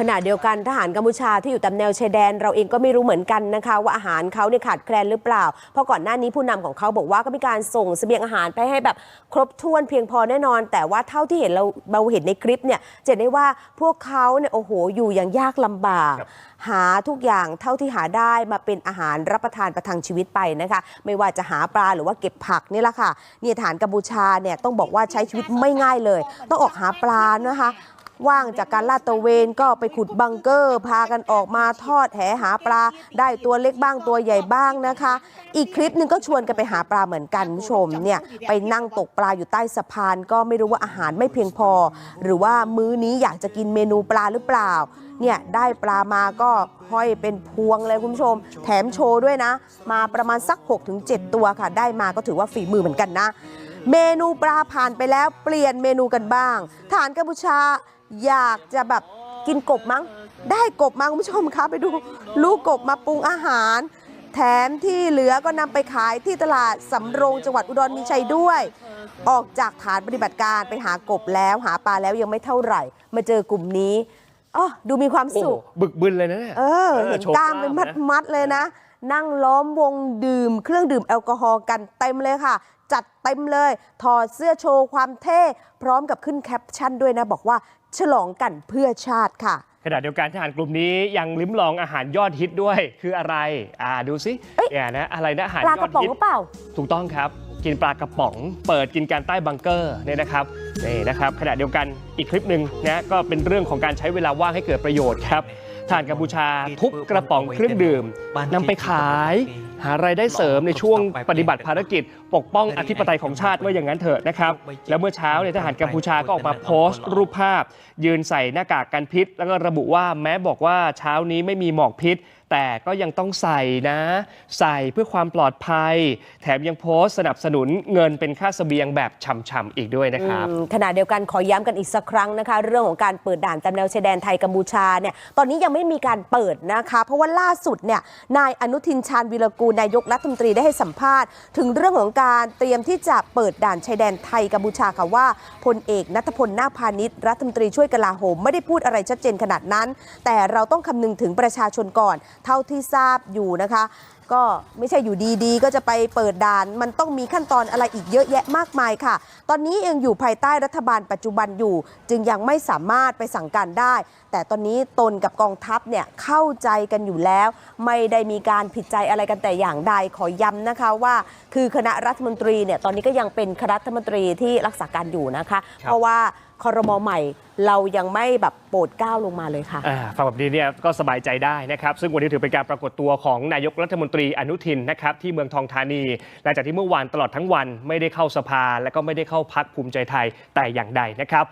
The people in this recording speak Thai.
ขณะเดียวกันทหารกัมพูชาที่อยู่ตามแนวชายแดน เราเองก็ไม่รู้เหมือนกันนะคะ ว่าอาหารเขาเนี่ยขาดแคลนหรือเปล่า เพราะก่อนหน้านี้ผู้นำของเขาบอกว่าก็มีการส่งเสบียงอาหารไปให้แบบครบถ้วนเพียงพอแน่นอน แต่ว่าเท่าที่เห็นเราเราเห็นในคลิปเนี่ยจะเห็นได้ว่าพวกเขาเนี่ยโอ้โหอยู่อย่างยากลำบาก หาทุกอย่างเท่าที่หาได้มาเป็นอาหารรับประทานประทังชีวิตไปนะคะ ไม่ว่าจะหาปลาหรือว่าเก็บผักนี่แหละค่ะเนี่ยทหารกัมพูชาเนี่ยต้องบอกว่าใช้ชีวิตไม่ง่ายเลย ต้องออกหาปลานะคะ ว่างจากการลาดตระเวนก็ไปขุดบังเกอร์ พากันออกมาทอดแหหาปลา ได้ตัวเล็กบ้างตัวใหญ่บ้างนะคะ อีกคลิปหนึ่งก็ชวนกันไปหาปลาเหมือนกันคุณผู้ชมเนี่ยไปนั่งตกปลาอยู่ใต้สะพาน ก็ไม่รู้ว่าอาหารไม่เพียงพอ หรือว่ามื้อนี้อยากจะกินเมนูปลาหรือเปล่าเนี่ยได้ปลามาก็ห้อยเป็นพวงเลยคุณผู้ชม แถมโชว์ด้วยนะ มาประมาณสัก 6-7 ตัวค่ะ ได้มาก็ถือว่าฝีมือเหมือนกันนะ เมนูปลาผ่านไปแล้วเปลี่ยนเมนูกันบ้างทหารกัมพูชา อยากจะแบบกินกบมั้ง ได้กบมาคุณผู้ชมคะไปดูลูกกบมาปรุงอาหาร แถมที่เหลือก็นำไปขายที่ตลาดสำโรงจังหวัดอุดรมีชัยด้วย ออกจากฐานปฏิบัติการไปหากบแล้วหาปลาแล้วยังไม่เท่าไหร่ มาเจอกลุ่มนี้อ๋อดูมีความโอ้สุขบึกบึนเลยนะเนี่ยเออเออเห็นโชว์กล้ามเป็นกมัล้าดมนะ มัดๆเลยนะ นั่งล้อมวงดื่ม เครื่องดื่มแอลกอฮอล์กันเต็มเลยค่ะ จัดเต็มเลย ถอดเสื้อโชว์ความเท่ พร้อมกับขึ้นแคปชั่นด้วยนะ บอกว่าฉลองกันเพื่อชาติค่ะ ขณะเดียวกันทหารกลุ่มนี้ยังลิ้มลองอาหารยอดฮิตด้วยคืออะไรอ่าดูสิเอ้ยเนี่ยนะอะไรนะอาหารปลายกอระดป๋องฮิตหรือเปล่า ถูกต้องครับ กินปลากระป๋อง เปิดกินการใต้บังเกอร์เนี่ยนะครับนี่นะครับขณะเดียวกันอีกคลิปหนึ่งนะก็เป็นเรื่องของการใช้เวลาว่างให้เกิดประโยชน์ครับ ทหารกัมพูชาทุบกระป๋องเครื่องดื่มนำไปขาย หารายได้เสริมในช่วงปฏิบัติภารกิจ ปกป้องอธิปไตยของชาติว่าอย่างนั้นเถอะนะครับ แล้วเมื่อเช้าเนี่ยทหารกัมพูชาก็ออกมาโพสต์รูปภาพ ยืนใส่หน้ากากกันพิษ แล้วก็ระบุว่าแม้บอกว่าเช้านี้ไม่มีหมอกพิษ แต่ก็ยังต้องใส่นะ ใส่เพื่อความปลอดภัย แถมยังโพสต์สนับสนุนเงินเป็นค่าเสบียงแบบช่ำๆอีกด้วยนะครับอืมขณะเดียวกันขอย้ำกันอีกสักครั้งนะคะ เรื่องของการเปิดด่านตามแนวชายแดนไทยกัมพูชาเนี่ยตอนนี้ยังไม่มีการเปิดนะคะ เพราะว่าล่าสุดเนี่ยนายอนุทินชาญวิรกูลนายกรัฐมนตรีได้ให้สัมภาษณ์ ถึงเรื่องของการเตรียมที่จะเปิดด่านชายแดนไทยกัมพูชาค่ะว่าพลเอกนัทพลนาคพาณิชย์รัฐมนตรีช่วยกลาโหมไม่ได้พูดอะไรชัดเจนขนาดนั้น แต่เราต้องคำนึงถึงประชาชนก่อนเท่าที่ทราบอยู่นะคะ ก็ไม่ใช่อยู่ดีๆ ก็จะไปเปิดด่าน มันต้องมีขั้นตอนอะไรอีกเยอะแยะมากมายค่ะ ตอนนี้ยังอยู่ภายใต้รัฐบาลปัจจุบันอยู่ จึงยังไม่สามารถไปสั่งการได้ แต่ตอนนี้ตนกับกองทัพเนี่ยเข้าใจกันอยู่แล้ว ไม่ได้มีการผิดใจอะไรกันแต่อย่างใดขอย้ำนะคะว่า คือคณะรัฐมนตรีเนี่ยตอนนี้ก็ยังเป็นคณะรัฐมนตรีที่รักษาการอยู่นะคะ เพราะว่าคอรมอใหม่เรายังไม่แบบโปรดก้าวลงมาเลยค่ะ อ่าฟังแบบนี้เนี่ยก็สบายใจได้นะครับ ซึ่งวันนี้ถือเป็นการปรากฏตัวของนายกรัฐมนตรีอนุทินนะครับที่เมืองทองธานีหลังจากที่เมื่อวานตลอดทั้งวันไม่ได้เข้าสภา และก็ไม่ได้เข้าพักภูมิใจไทยแต่อย่างใดนะครับ